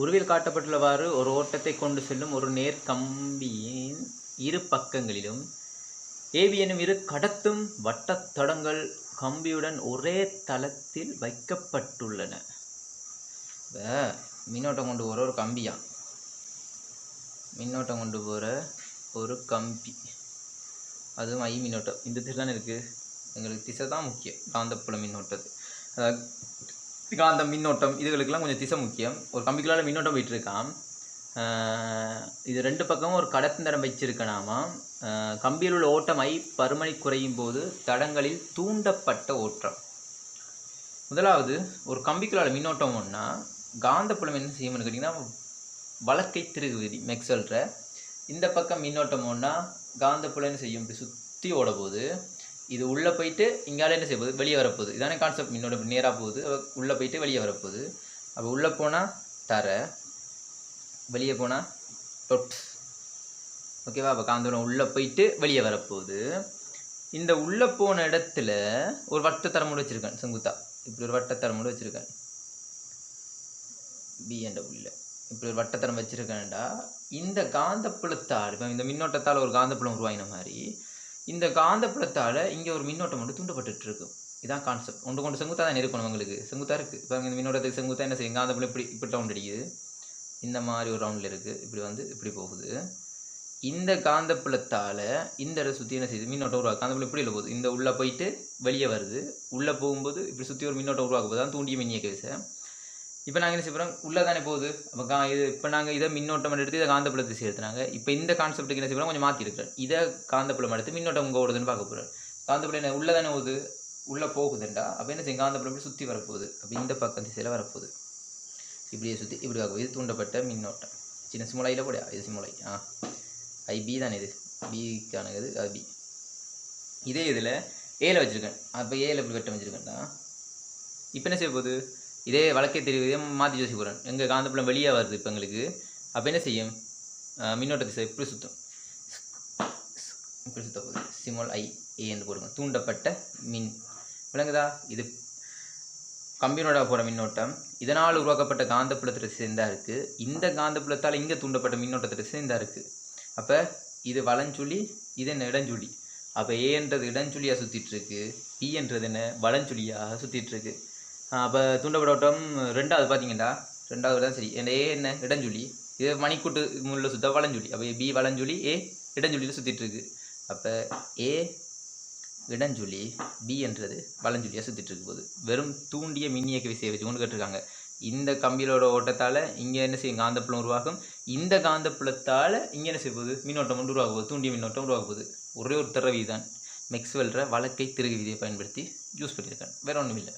உருவில் காட்டப்பட்டுள்ளவாறு ஒரு ஓட்டத்தை கொண்டு செல்லும் ஒரு நேர் கம்பியின் இரு பக்கங்களிலும் ஏவி எனும் இரு கடத்தும் வட்டத்தடங்கள் கம்பியுடன் ஒரே தளத்தில் வைக்கப்பட்டுள்ளன. இப்ப மின்னோட்டம் கொண்டு போகிற ஒரு கம்பியா? மின்னோட்டம் கொண்டு போகிற ஒரு கம்பி. அதுவும் ஐ மின்னோட்டம். இந்த திசை தானே இருக்குது எங்களுக்கு திசை தான் முக்கியம். காந்தப்புல மின்னோட்டது. அதாவது காந்த மின்னோட்டம் இதுகளுக்கெல்லாம் கொஞ்சம் திசை முக்கியம். ஒரு கம்பிக்குள்ளால் மின்னோட்டம் போயிட்டுருக்கான் இது ரெண்டு பக்கமும் ஒரு கடத்தந்தரம் வச்சிருக்கனாமா கம்பியில் உள்ள ஓட்டம் ஐ பருமனை குறையும் போது தடங்களில் தூண்டப்பட்ட ஓட்டம். முதலாவது ஒரு கம்பிக்குள்ளால் மின்னோட்டம் ஒன்றா காந்தப்புலம் என்ன செய்யும்னு கேட்டிங்கன்னா வழக்கை திருகு விதி இந்த பக்கம் மின்னோட்டம் ஒன்றா காந்தப்புலம் என்ன செய்யும்? இப்படி சுற்றி ஓட போது இது உள்ளே போயிட்டு இங்கால என்ன செய்ய போகுது வெளியே வரப்போகுது. இதானே கான்செப்ட் மின்னோட்டம் நேராக போகுது. உள்ளே போயிட்டு வெளியே வரப்போகுது. அப்போ உள்ளே போனால் தர வெளியே போனால் டொட் ஓகேவா அப்போ காந்தோரம் உள்ளே போயிட்டு வெளியே வரப்போகுது. இந்த உள்ளே போன இடத்துல ஒரு வட்டத்தரமோடு வச்சுருக்கேன் செங்குத்தா. இப்படி ஒரு வட்டத்தரமோடு வச்சுருக்கேன். பிஎன்டபிள்யூல இப்படி ஒரு வட்டத்தரம் வச்சுருக்கேன்டா. இந்த காந்தப்புலத்தால் இப்போ இந்த மின்னோட்டத்தால் ஒரு காந்தப்புலம் உருவாகின மாதிரி இந்த காந்தப்புலத்தால் இங்கே ஒரு மின்னோட்டம் மட்டும் தூண்டப்பட்டுட்டு இருக்கும் இதான் கான்செப்ட் ஒன்று கொண்டு செங்குத்தா தான் இருக்கணும் உங்களுக்கு செங்குத்தாக இருக்குது இப்போ இந்த மின்னோட்டத்துக்கு செங்குத்தா என்ன செய்யும்? காந்தப்புலம் இப்படி இப்படி ரவுண்ட் அடிக்குது. இந்த மாதிரி ஒரு ரவுண்டில் இருக்குது இப்படி வந்து இப்படி போகுது. இந்த காந்தப்புலத்தால் இந்த இடம் சுற்றி என்ன செய்யுது? மின்னோட்டம் உருவாக்கு காந்தப்புலம் இப்படி இல்லை போகுது. இந்த உள்ளே போயிட்டு வெளியே வருது. உள்ளே போகும்போது இப்படி சுற்றி ஒரு மின்னோட்டம் உருவாக்க போது தான் தூண்டிய மின்னியக்க விசை இப்போ நாங்கள் என்ன செய்கிறோம் உள்ளே தானே போகுது. அப்போ கா இது இப்போ நாங்கள் இதை மின்னோட்டம் எடுத்து இதை காந்தப்புலத்தை சேர்த்துனாங்க. இப்போ இந்த கான்செப்ட்டுக்கு என்ன செய்கிறோம் கொஞ்சம் மாற்றிருக்கிறேன் இதை காந்தப்புலம் எடுத்து மின்னோட்டம் இங்கே ஓடுதுன்னு பார்க்க போகிறோம் காந்தப்புலம் என்ன உள்ளே தானே போகுது? உள்ளே போகுதுண்டா. அப்போ என்ன செய்யும்? காந்தப்புலம் இப்படி சுற்றி வரப்போகுது. அப்போ இந்த பக்கம் திசையில் வரப்போகுது. இப்படியே சுற்றி இப்படி பார்க்க இது தூண்டப்பட்ட மின்னோட்டம். சின்ன சிமுலையில் போடையா இது சிமுலை. ஆ. ஐபி தானே இது. பிக்கான அது பி இதே இதில் ஏல வச்சுருக்கேன். அப்போ ஏல இப்படி வெட்டம் வச்சுருக்கேன்டா. இப்போ என்ன செய்ய போகுது? இதே வழக்கை தெரிவிதே மாற்றி யோசிக்க எங்கள் காந்தப்புலம் வெளியே வருது இப்போ எங்களுக்கு. அப்போ என்ன செய்யும்? மின்னோட்ட திசை இப்படி சுத்தம். இப்படி சுத்த போகுது. சிமோல் ஐ ஏன்னு போடுங்க. தூண்டப்பட்ட மின். விளங்குதா? இது கம்பியினோட போகிற மின்னோட்டம். இதனால் உருவாக்கப்பட்ட காந்தப்புலத்தில் சேர்ந்தா இருக்குது இந்த காந்தப்புலத்தால் இங்கே தூண்டப்பட்ட மின்னோட்டத்தில் சேர்ந்தா இருக்குது அப்போ இது வளஞ்சுழி இது என்ன? இடஞ்சுழி அப்போ ஏன்றது இடஞ்சுழியாக சுற்றிட்டுருக்கு பின்றது என்ன? வளஞ்சுழியாக சுற்றிட்டுருக்கு அப்போ தூண்டப்பட்ட ஓட்டம் ரெண்டாவது பார்த்தீங்கன்னா ரெண்டாவது தான் சரி. என் ஏ என்ன? இடஞ்சுழி இது மணிக்கூட்டு முள்ள சுத்த வளஞ்சொலி அப்போ பி வளஞ்சொலி ஏ இடஞ்சொலியில் சுற்றிட்டுருக்கு அப்போ ஏ இடஞ்சொலி பி என்றது வளஞ்சொலியாக சுற்றிட்டு இருக்கு போது வெறும் தூண்டிய மின்னியக்க விசையை வச்சு கொண்டு கேட்டிருக்காங்க. இந்த கம்பியிலோட ஓட்டத்தால் இங்கே என்ன செய்யும்? காந்தப்புலம் உருவாகும். இந்த காந்தப்புலத்தால் இங்கே என்ன செய்ய போகுது? மின்னோட்டம் ஒன்று உருவாக போகுது. தூண்டிய மின்னோட்டம் உருவாக போகுது. ஒரே ஒரு தர தான் மெக்ஸ்வெல்ற வழக்கை திருகு விதியை பயன்படுத்தி யூஸ் பண்ணியிருக்கேன் வேற ஒன்றும் இல்லை